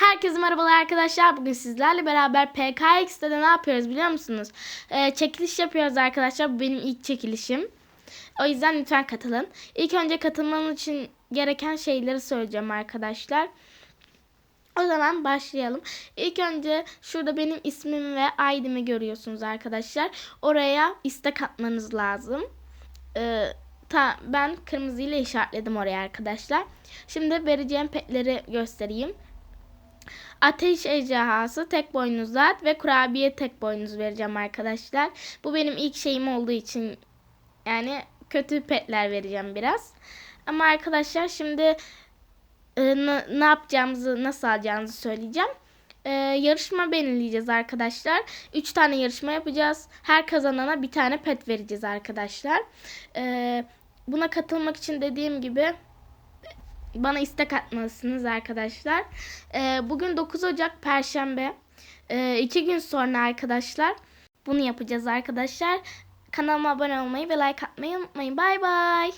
Herkese merhabalar arkadaşlar. Bugün sizlerle beraber PKX'de de ne yapıyoruz biliyor musunuz? Ee, çekiliş yapıyoruz arkadaşlar. Bu benim ilk çekilişim. O yüzden lütfen katılın. İlk önce katılmanın için gereken şeyleri söyleyeceğim arkadaşlar. O zaman başlayalım. İlk önce şurada benim ismimi ve ID'mi görüyorsunuz arkadaşlar. Oraya istek atmanız lazım. Ee, ta, ben kırmızıyla işaretledim oraya arkadaşlar. Şimdi vereceğim petleri göstereyim. Ateş ejderhası, tek boynuz ve kurabiye tek boynuz vereceğim arkadaşlar. Bu benim ilk şeyim olduğu için yani kötü petler vereceğim biraz. Ama arkadaşlar şimdi e, ne, yapacağımızı, nasıl alacağımızı söyleyeceğim. E, yarışma belirleyeceğiz arkadaşlar. 3 tane yarışma yapacağız. Her kazanana bir tane pet vereceğiz arkadaşlar. E, buna katılmak için dediğim gibi bana istek atmalısınız arkadaşlar. Ee, bugün 9 Ocak Perşembe. Ee, iki gün sonra arkadaşlar bunu yapacağız arkadaşlar. Kanalıma abone olmayı ve like atmayı unutmayın. Bay bay.